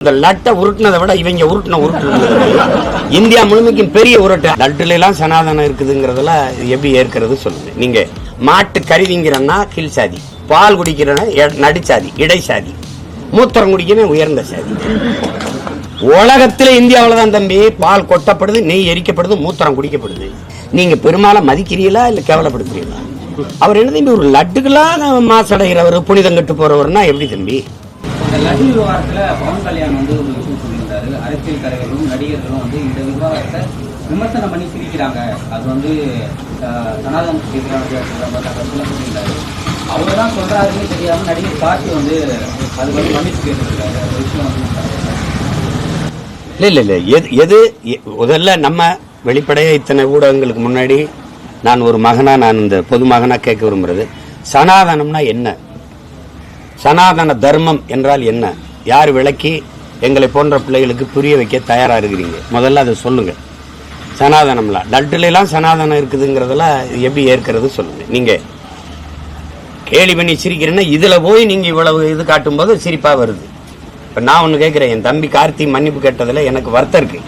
இந்த லட்டை உருட்டினதை விட இவங்க உருட்டுன உருட்டு. இந்தியா முழுமைக்கும் பெரிய உருட்டு. லட்டுல எல்லாம் சனாதனம் இருக்குதுங்கிறதுல எப்படி ஏற்கிறது சொல்லுங்க. நீங்க மாட்டு கருவிங்கிறன்னா கீழ் சாதி பால் குடிக்கிறனா எ- நடுச்சாதி இடைசாதி மூத்திரம் குடிக்கணும் உயர்ந்த சாதி. உலகத்துல இந்தியாவுல தான் தம்பி பால் கொட்டப்படுது நெய் எரிக்கப்படுது மூத்திரம் குடிக்கப்படுது. நீங்க பெருமாளை மதிக்கிறீங்களா இல்ல கேவலப்படுத்துறீங்களா? அவர் என்ன தம்பி ஒரு லட்டுக்கெல்லாம் மாசடைகிறவர் புனிதம் கட்டு போறவர்னா எப்படி தம்பி? இந்த லடி விவகாரத்தில் பவன் கல்யாண் வந்து ஒரு விஷயம் சொல்லியிருந்தாரு. அரசியல் தலைவர்களும் நடிகர்களும் வந்து இந்த விவகாரத்தை விமர்சனம் பண்ணி சிரிக்கிறாங்க. அது வந்து அஹ், சனாதனத்துக்கு எதிரானது சொல்லியிருந்தாரு. அவர் தான் சொல்கிறாருன்னு தெரியாமல் நடிகர் கார்த்தி வந்து அது வந்து மன்னிச்சு கேட்டுருக்காரு. அந்த விஷயம் வந்து இல்லை இல்லை இல்லை. எது எது முதல்ல நம்ம வெளிப்படையாக இத்தனை ஊடகங்களுக்கு முன்னாடி நான் ஒரு மகனாக நான் இந்த பொது மகனாக கேட்க விரும்புகிறது சனாதனம்னா என்ன? சனாதன தர்மம் என்றால் என்ன? யார் விளக்கி எங்களை போன்ற பிள்ளைகளுக்கு புரிய வைக்க தயாராக இருக்கிறீங்க? முதல்ல அதை சொல்லுங்கள் சனாதனம்லாம் லட்டுல சனாதனம் இருக்குதுங்கிறதெல்லாம் எப்படி ஏற்கிறது சொல்லுங்கள் நீங்கள் கேலி பண்ணி சிரிக்கிறேன்னா இதில் போய் நீங்கள் இவ்வளவு இது காட்டும்போது சிரிப்பாக வருது. இப்போ நான் ஒன்று கேட்குறேன் என் தம்பி கார்த்தி மன்னிப்பு கேட்டதில் எனக்கு வருத்தம் இருக்குது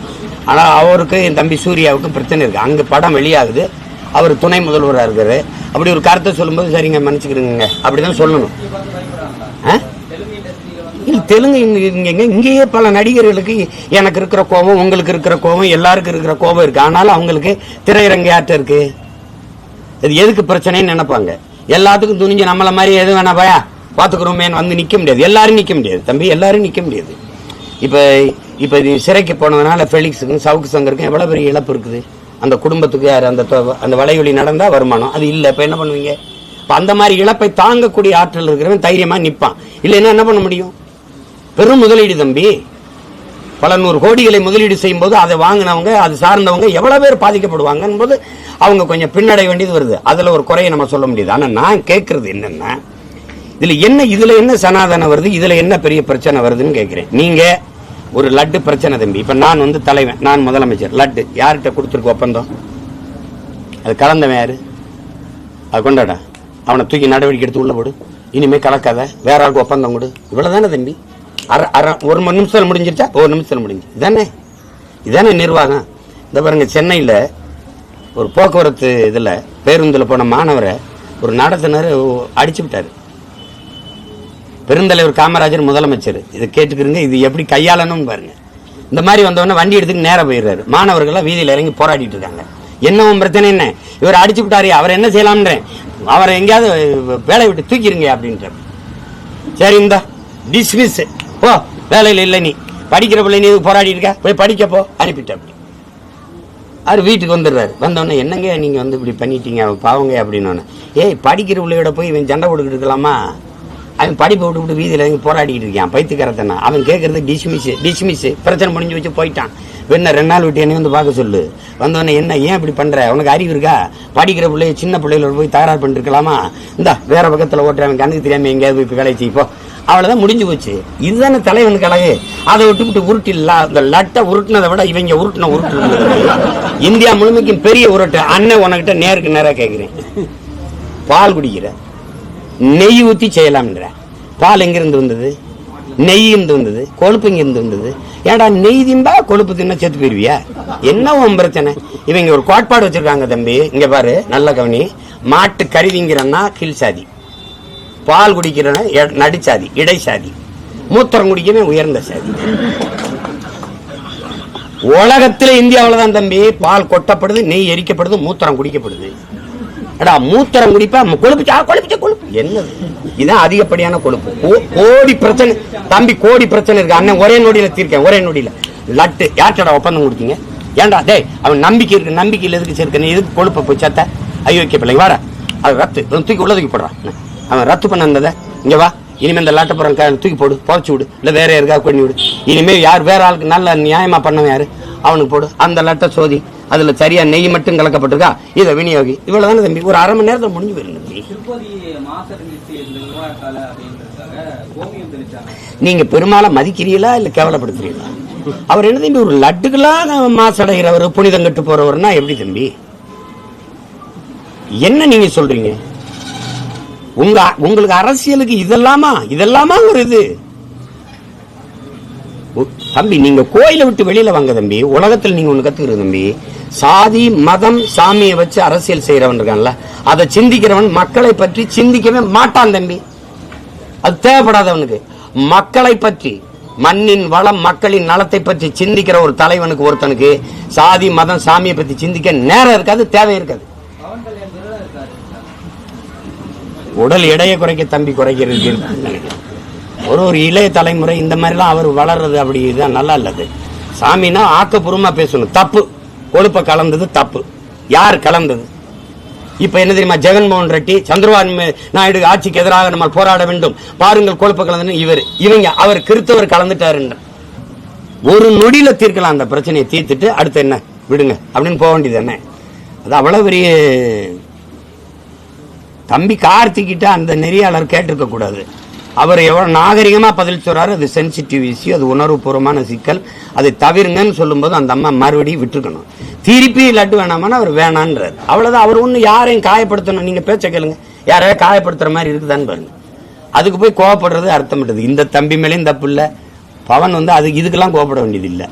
ஆனால் அவருக்கு என் தம்பி சூர்யாவுக்கு பிரச்சனை இருக்குது அங்கே படம் வெளியாகுது. அவர் துணை முதல்வராக இருக்கார். அப்படி ஒரு கருத்தை சொல்லும்போது சரிங்க மன்னிச்சுக்கிறேங்க அப்படிதான் சொல்லணும். ஆ? தெலுங்கு இங்க இங்க- இங்கேயே பல நடிகர்களுக்கு எனக்கு இருக்கிற கோபம் உங்களுக்கு இருக்கிற கோபம் எல்லாருக்கும் இருக்கிற கோபம் இருக்கு. ஆனாலும் அவங்களுக்கு திரையரங்கு யார்கிட்ட இருக்கு. இது எதுக்கு பிரச்சனைன்னு நினைப்பாங்க. எல்லாத்துக்கும் துணிஞ்சு நம்மள மாதிரி எது வேணா பயா பாத்துக்கிறோமேன்னு வந்து நிக்க முடியாது. எல்லாரும் நிக்க முடியாது. தம்பி எல்லாரும் நிக்க முடியாது. இப்ப இப்ப இது சிறைக்கு போனதுனால ஃபெலிக்ஸுக்கும் சவுக்கு சங்கருக்கும் எவ்வளவு பெரிய இழப்பு இருக்குது? அந்த குடும்பத்துக்கு யார் அந்த தொ- அந்த வலையொலி நடந்தால் வருமானம். அது இல்லை. இப்போ என்ன பண்ணுவீங்க? இப்போ அந்த மாதிரி இழப்பை தாங்கக்கூடிய ஆற்றல் இருக்கிறவன் தைரியமாக நிற்பான் இல்லைன்னா என்ன பண்ண முடியும்? பெரும் முதலீடு தம்பி. பல நூறு கோடிகளை முதலீடு செய்யும் போது அதை வாங்கினவங்க அது சார்ந்தவங்க எவ்வளோ பேர் பாதிக்கப்படுவாங்க போது அவங்க கொஞ்சம் பின்னடைய வேண்டியது வருது. அதில் ஒரு குறையை நம்ம சொல்ல முடியுது. ஆனால் நான் கேட்கறது என்னென்னா இதில் என்ன இதில் என்ன சனாதனம் வருது இதில் என்ன பெரிய பிரச்சனை வருதுன்னு கேட்குறேன் நீங்கள் ஒரு லட்டு பிரச்சனை தம்பி. இப்ப நான் வந்து தலைவன் நான் முதலமைச்சர். லட்டு. யார்கிட்ட கொடுத்துருக்கு ஒப்பந்தம்? அது கலந்தவன் யாரு? அது கொண்டாடா. அவனை தூக்கி நடவடிக்கை எடுத்து உள்ள போடு. இனிமே கலக்காத. வேற ஆளுக்கு ஒப்பந்தம் கொடு. இவ்வளவுதானே தம்பி? அரை அரை ஒரு மணி நிமிஷத்தில் முடிஞ்சிருச்சா? ஒரு நிமிஷத்தில் முடிஞ்சு. இதானே? இதானே நிர்வாகம். இந்த பாருங்க சென்னையில் ஒரு போக்குவரத்து இதில் பேருந்தில் போன மாணவரை ஒரு நடத்துனர் அடிச்சு விட்டார். பெருந்தலைவர் காமராஜர் முதலமைச்சர். இதை கேட்டுக்கிறீங்க இது எப்படி கையாளணும்னு பாருங்க. இந்த மாதிரி வந்தவொடனே வண்டி எடுத்துட்டு நேராக போயிடுறாரு. மாணவர்கள்லாம் வீதியில் இறங்கி போராடிட்டு இருக்காங்க. என்னவும் பிரச்சனை என்ன? இவர் அடிச்சு விட்டாரு அவர் என்ன செய்யலாம்ன்றேன். அவரை எங்கேயாவது வேலையை விட்டு தூக்கிடுங்க அப்படின்ற சரி இந்த டிஸ்மிஸ் ஓ வேலையில் இல்லை நீ. படிக்கிற பிள்ளை நீ எதுக்கு போராடி இருக்க? போய் படிக்கப்போ போ அனுப்பிட்ட அப்படி. அவர் வீட்டுக்கு வந்துடுறாரு. வந்தோடனே என்னங்க நீங்கள் வந்து இப்படி பண்ணிட்டீங்க? பாவங்க அப்படின்னு ஏய் படிக்கிற பிள்ளையோட போய் இவன் சண்டை போட்டுக்கிட்டு இருக்கலாமா? அவன் படிப்பை விட்டு விட்டு வீதியில் இறங்கி போராடிக்கிட்டு இருக்கான் பைத்துக்கிறத்தனா அவன் கேட்கறது டிஸ்மிஸ் டிஸ்மிஸ். பிரச்சனை முடிஞ்சு வச்சு போயிட்டான். என்ன ரெண்டு நாள் விட்டு என்னை வந்து பார்க்க சொல்லு. வந்தோடனே என்ன ஏன் இப்படி பண்ணுற உனக்கு அறிவு இருக்கா? படிக்கிற பிள்ளைய சின்ன பிள்ளைகளோட போய் தகராறு பண்ணிருக்கலாமா இந்தா வேற பக்கத்தில் ஓட்டுறவன் கண்ணுக்கு தெரியாம எங்கேயாவது போய் வேலை செய்ப்போ அவ்வளோதான் அவ்வளவுதான் முடிஞ்சு போச்சு. இதுதானே தலைவனுக்கு அழகு? அதை விட்டு விட்டு உருட்டி அந்த இந்த லட்டை உருட்டினதை விட இவங்க உருட்டுன உருட்டு. இந்தியா முழுமைக்கும் பெரிய உருட்டு. அண்ணன் உனக்கிட்ட நேருக்கு நேராக கேட்குறேன் பால் குடிக்கிற. நெய் ஊத்தி செய்யலாம்ன்ற. பால் எங்கிருந்து வந்தது? நெய் இருந்து வந்தது. கொழுப்பு இங்கிருந்து வந்தது. ஏன்டா நெய் திம்பா கொழுப்பு தின்னா செத்து போயிருவியா? என்ன உன் பிரச்சனை? இவங்க ஒரு கோட்பாடு வச்சிருக்காங்க தம்பி. இங்க பாரு நல்ல கவனி. மாட்டு கருவிங்கிறன்னா கீழ் சாதி. பால் குடிக்கிறவன் நடிச்சாதி இடைச்சாதி. மூத்திரம் குடிக்கிறவன் உயர்ந்த சாதி. உலகத்துல இந்தியாவுல தான் தம்பி பால் கொட்டப்படுது நெய் எரிக்கப்படுது மூத்திரம் குடிக்கப்படுது. அடா மூத்திரம் குடிப்பா கொழுப்புச்சா கொழுப்புச்சா கொழுப்பு என்னது? இதுதான் அதிகப்படியான கொழுப்பு. கோடி பிரச்சனை. தம்பி கோடி பிரச்சனை இருக்கு. அண்ணன் ஒரே நொடியில தீர்க்கேன் ஒரே நொடியில. லட்டு. யார்ட்டடா ஒப்பந்தம் கொடுத்தீங்க? ஏன்டா? டேய் அவன் நம்பிக்கை இருக்கு நம்பிக்கையில் எதுக்கு சேர்க்கணும் எதுக்கு கொழுப்பை போய் சேர்த்த? ஐயோக்கிய பிள்ளைங்க வாடா. அது ரத்து. இவன் தூக்கி உள்ள தூக்கி போடுறான் அவன் ரத்து பண்ண இருந்ததை இங்கே வா. இனிமேல் இந்த லாட்டப்புறம் தூக்கி போடு. புதைச்சி விடு. இல்லை வேற யாருக்காவது பண்ணி விடு. இனிமேல் யார் வேற ஆளுக்கு நல்ல நியாயமாக பண்ணவன் யாரு? அவனுக்கு போடு. அந்த லட்டை சோதி. அதுல சரியா நெய் மட்டும் கலக்கப்பட்டிருக்கா? இதை விநியோகி. இவ்வளவுதானே தம்பி ஒரு அரை மணி நேரத்துல முடிஞ்சு தெளிச்சாங்க. நீங்க பெருமாளை மதிக்கிறீங்களா இல்ல கேவலப்படுத்துறீங்களா அவர் என்ன தம்பி ஒரு லட்டுக்கெல்லாம் மாசடைகிறவர் புனிதம் கட்டு போறவர்னா எப்படி தம்பி? என்ன நீங்க சொல்றீங்க? உங்க உங்களுக்கு அரசியலுக்கு இதெல்லாமா? இதெல்லாமா ஒரு இது? தம்பி நீங்க கோயிலை விட்டு வெளியில வாங்க தம்பி. உலகத்தில் நீங்க ஒண்ணு கத்துக்கிறது தம்பி. சாதி மதம் சாமியை வச்சு அரசியல் செய்யறவன் இருக்கான்ல அதை சிந்திக்கிறவன் மக்களை பற்றி சிந்திக்கவே மாட்டான் தம்பி. அது தேவைப்படாதவனுக்கு. மக்களை பற்றி மண்ணின் வளம் மக்களின் நலத்தை பற்றி சிந்திக்கிற ஒரு தலைவனுக்கு ஒருத்தனுக்கு சாதி மதம் சாமியை பற்றி சிந்திக்க நேரம் இருக்காது தேவை இருக்காது. உடல் எடையை குறைக்க தம்பி குறைக்கிறது. ஒரு ஒரு இளைய தலைமுறை இந்த மாதிரிலாம் அவர் வளர்றது அப்படி இதுதான் நல்லா இல்லது. சாமினா ஆக்கப்பூர்வமாக பேசணும். தப்பு. கொழுப்பை கலந்தது தப்பு. யார் கலந்தது? இப்ப என்ன தெரியுமா? ஜெகன்மோகன் ரெட்டி சந்திரபாபு நாயுடு ஆட்சிக்கு எதிராக நம்ம போராட வேண்டும். பாருங்கள் கொழுப்ப கலந்து இவர் இவங்க அவர் கிறிஸ்தவர் கலந்துட்டாருன்ற. ஒரு நொடியில தீர்க்கலாம் அந்த பிரச்சனையை தீர்த்துட்டு அடுத்து என்ன? விடுங்க. அப்படின்னு போக வேண்டியது என்ன? அது அவ்வளவு பெரிய தம்பி கார்த்திக்கிட்ட அந்த நெறியாளர் கேட்டிருக்க கூடாது. அவர் எவ்வளோ நாகரிகமாக பதில் சொல்கிறாரு அது சென்சிட்டிவ் இஷ்யூ அது உணர்வுபூர்வமான சிக்கல். அதை தவிருங்கன்னு சொல்லும்போது அந்த அம்மா மறுபடியும் விட்டுருக்கணும். திருப்பி லட்டு வேணாமான்னு அவர் வேணான்றார். அவ்வளோதான் அவர் ஒன்றும் யாரையும் காயப்படுத்தணும். நீங்கள் பேச்ச கேளுங்க. யாரையா காயப்படுத்துகிற மாதிரி இருக்குதான்னு பாருங்க. அதுக்கு போய் கோவப்படுறது அர்த்தம் இந்த தம்பி மேலேயும் தப்பு இல்லை. பவன் வந்து அது இதுக்கெல்லாம் கோவப்பட வேண்டியது இல்லை